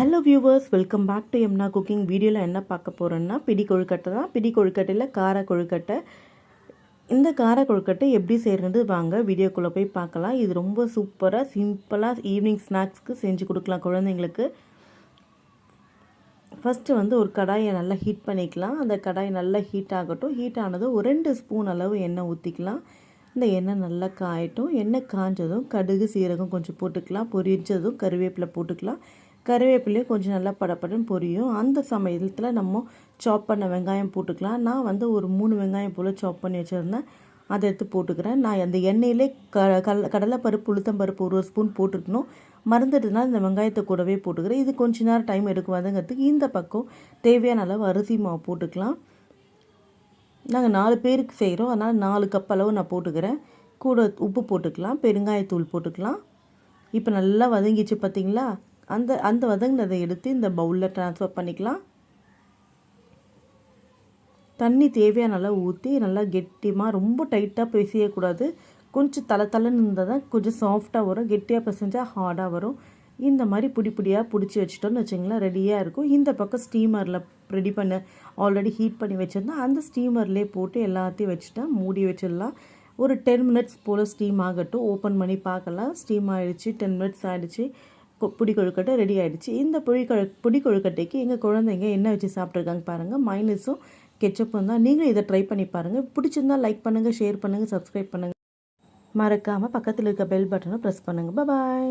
Hello viewers welcome back to எம்னா cooking வீடியோவில் என்ன பார்க்க போகிறோன்னா பிடி கொழுக்கட்டை தான். பிடி கொழுக்கட்டையில் கார கொழுக்கட்டை. இந்த கார கொழுக்கட்டை எப்படி செய்கிறது வாங்க வீடியோக்குள்ளே போய் பார்க்கலாம். இது ரொம்ப சூப்பராக சிம்பிளாக ஈவினிங் ஸ்நாக்ஸ்க்கு செஞ்சு கொடுக்கலாம் குழந்தைங்களுக்கு. ஃபஸ்ட்டு வந்து ஒரு கடாயை நல்லா ஹீட் பண்ணிக்கலாம். அந்த கடாய் நல்லா ஹீட் ஆகட்டும். ஹீட் ஆனதும் ஒரு ரெண்டு ஸ்பூன் அளவு எண்ணெய் ஊற்றிக்கலாம் இந்த எண்ணெய் நல்லா காயட்டும். எண்ணெய் காஞ்சதும் கடுகு சீரகம் கொஞ்சம் போட்டுக்கலாம். பொரிஞ்சதும் கருவேப்பிலை போட்டுக்கலாம். கருவேப்பிலையும் கொஞ்சம் நல்லா படப்படன்னு பொரியும். அந்த சமயத்தில் நம்ம சாப் பண்ண வெங்காயம் போட்டுக்கலாம். நான் வந்து ஒரு மூணு வெங்காயம் போல் சாப் பண்ணி வச்சுருந்தேன். அதை எடுத்து போட்டுக்கிறேன். நான் அந்த எண்ணெயிலே க கல் கடலைப்பருப்பு உளுத்தம்பருப்பு ஒரு ஸ்பூன் போட்டுக்கணும். மறந்துட்டுனா இந்த வெங்காயத்தை கூடவே போட்டுக்கிறேன். இது கொஞ்ச நேரம் டைம் எடுக்குவாதுங்கிறதுக்கு இந்த பக்கம் தேவையான அளவு அரிசி மாவு போட்டுக்கலாம். நாங்கள் நாலு பேருக்கு செய்கிறோம் அதனால் நாலு கப் அளவு நான் போட்டுக்கிறேன். கூட உப்பு போட்டுக்கலாம். பெருங்காயத்தூள் போட்டுக்கலாம். இப்போ நல்லா வதங்கிச்சு பார்த்தீங்களா அந்த அந்த வதங்கினதை எடுத்து இந்த பவுலில் ட்ரான்ஸ்ஃபர் பண்ணிக்கலாம். தண்ணி தேவையான நல்லா ஊற்றி நல்லா கெட்டியமாக ரொம்ப டைட்டாக பிசையக்கூடாது. கொஞ்சம் தலை தலைன்னு இருந்தால் தான் கொஞ்சம் சாஃப்டாக வரும் கெட்டியாக பிசைஞ்சால் ஹார்டாக வரும். இந்த மாதிரி பிடி பிடியாக பிடிச்சி வச்சுட்டோம்னு வச்சிங்களேன் ரெடியாக இருக்கும். இந்த பக்கம் ஸ்டீமரில் ரெடி பண்ண ஆல்ரெடி ஹீட் பண்ணி வச்சுருந்தேன் அந்த ஸ்டீமர்லேயே போட்டு எல்லாத்தையும் வச்சுட்டேன் மூடி வச்சிடலாம். ஒரு டென் மினிட்ஸ் போல் ஸ்டீம் ஆகட்டும். ஓப்பன் பண்ணி பார்க்கலாம். ஸ்டீம் ஆகிடுச்சு டென் மினிட்ஸ் ஆகிடுச்சு புடி கொழுக்கட்டை ரெடி ஆகிடுச்சு இந்த புடி கொழு புடி கொழுக்கட்டைக்கு எங்கள் குழந்தைங்க என்ன வச்சு சாப்பிட்ருக்காங்க பாருங்கள் மைனஸும் கெச்சப்பும் தான். நீங்களும் இதை ட்ரை பண்ணி பாருங்கள் பிடிச்சிருந்தா லைக் பண்ணுங்கள் ஷேர் பண்ணுங்கள் சப்ஸ்கிரைப் பண்ணுங்கள் மறக்காமல் பக்கத்தில் இருக்க பெல் பட்டனை ப்ரெஸ் பண்ணுங்கள் பாய்